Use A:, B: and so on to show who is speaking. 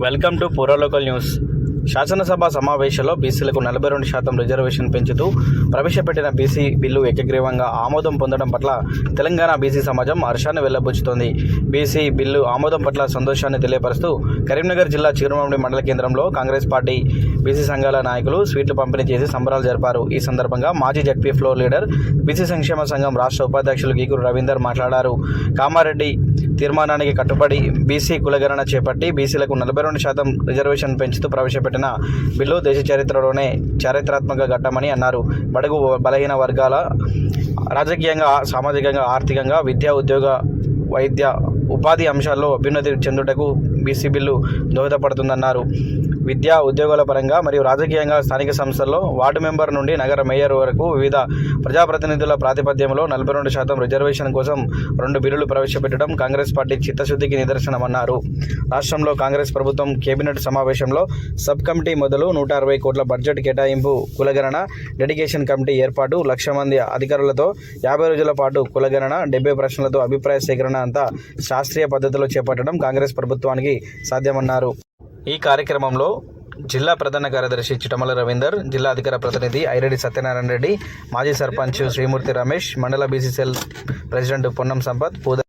A: Welcome to పూరలోకల్ news. శాసనసభ సమావేశంలో బీసీలకు నలభై రెండు శాతం రిజర్వేషన్ పెంచుతూ ప్రవేశపెట్టిన బీసీ బిల్లు ఏకగ్రీవంగా ఆమోదం పొందడం పట్ల తెలంగాణ బీసీ సమాజం హర్షాన్ని వెల్లబుచ్చుతోంది బీసీ బిల్లు ఆమోదం పట్ల సంతోషాన్ని తెలియపరుస్తూ కరీంనగర్ జిల్లా చిరుమామిడి మండల కేంద్రంలో కాంగ్రెస్ పార్టీ బీసీ సంఘాల నాయకులు స్వీట్లు పంపిణీ చేసి సంబరాలు జరిపారు. ఈ సందర్భంగా మాజీ జడ్పీ ఫ్లోర్ లీడర్ బీసీ సంక్షేమ సంఘం రాష్ట్ర ఉపాధ్యక్షులు గీకురు రవీందర్ మాట్లాడారు. కామారెడ్డి తీర్మానానికి కట్టుబడి బీసీ కులగణన చేపట్టి బీసీలకు నలభై రెండు శాతం రిజర్వేషన్ పెంచుతూ ప్రవేశపెట్టిన బిల్లు దేశ చరిత్రలోనే చారిత్రాత్మక ఘట్టమని అన్నారు. బడుగు బలహీన వర్గాల రాజకీయంగా సామాజికంగా ఆర్థికంగా విద్యా ఉద్యోగ వైద్య ఉపాధి అంశాల్లో అభ్యున్నతి చెందుటకు బీసీ బిల్లు దోహదపడుతుందన్నారు. విద్యా ఉద్యోగాల పరంగా మరియు రాజకీయంగా స్థానిక సంస్థల్లో వార్డు మెంబర్ నుండి నగర మేయర్ వరకు వివిధ ప్రజాప్రతినిధుల ప్రాతిపద్యంలో నలభై రెండు శాతం రిజర్వేషన్ కోసం రెండు బిల్లులు ప్రవేశపెట్టడం కాంగ్రెస్ పార్టీ చిత్తశుద్ధికి నిదర్శనమన్నారు. రాష్ట్రంలో కాంగ్రెస్ ప్రభుత్వం కేబినెట్ సమావేశంలో సబ్ కమిటీ మొదలు నూట అరవై కోట్ల బడ్జెట్ కేటాయింపు కులగణన డెడికేషన్ కమిటీ ఏర్పాటు లక్ష మంది అధికారులతో యాభై రోజుల పాటు కులగణన డెబ్బై ప్రశ్నలతో అభిప్రాయ సేకరణ అంతా శాస్త్రీయ పద్ధతిలో చేపట్టడం కాంగ్రెస్ ప్రభుత్వానికి సాధ్యమన్నారు. ఈ కార్యక్రమంలో జిల్లా ప్రధాన కార్యదర్శి చిటమల రవీందర్ జిల్లా అధికార ప్రతినిధి ఐరెడ్డి సత్యనారాయణ రెడ్డి మాజీ సర్పంచ్ శ్రీమూర్తి రమేష్ మండల బీసీసీఎల్ ప్రెసిడెంట్ పొన్నం సంపత్ పూద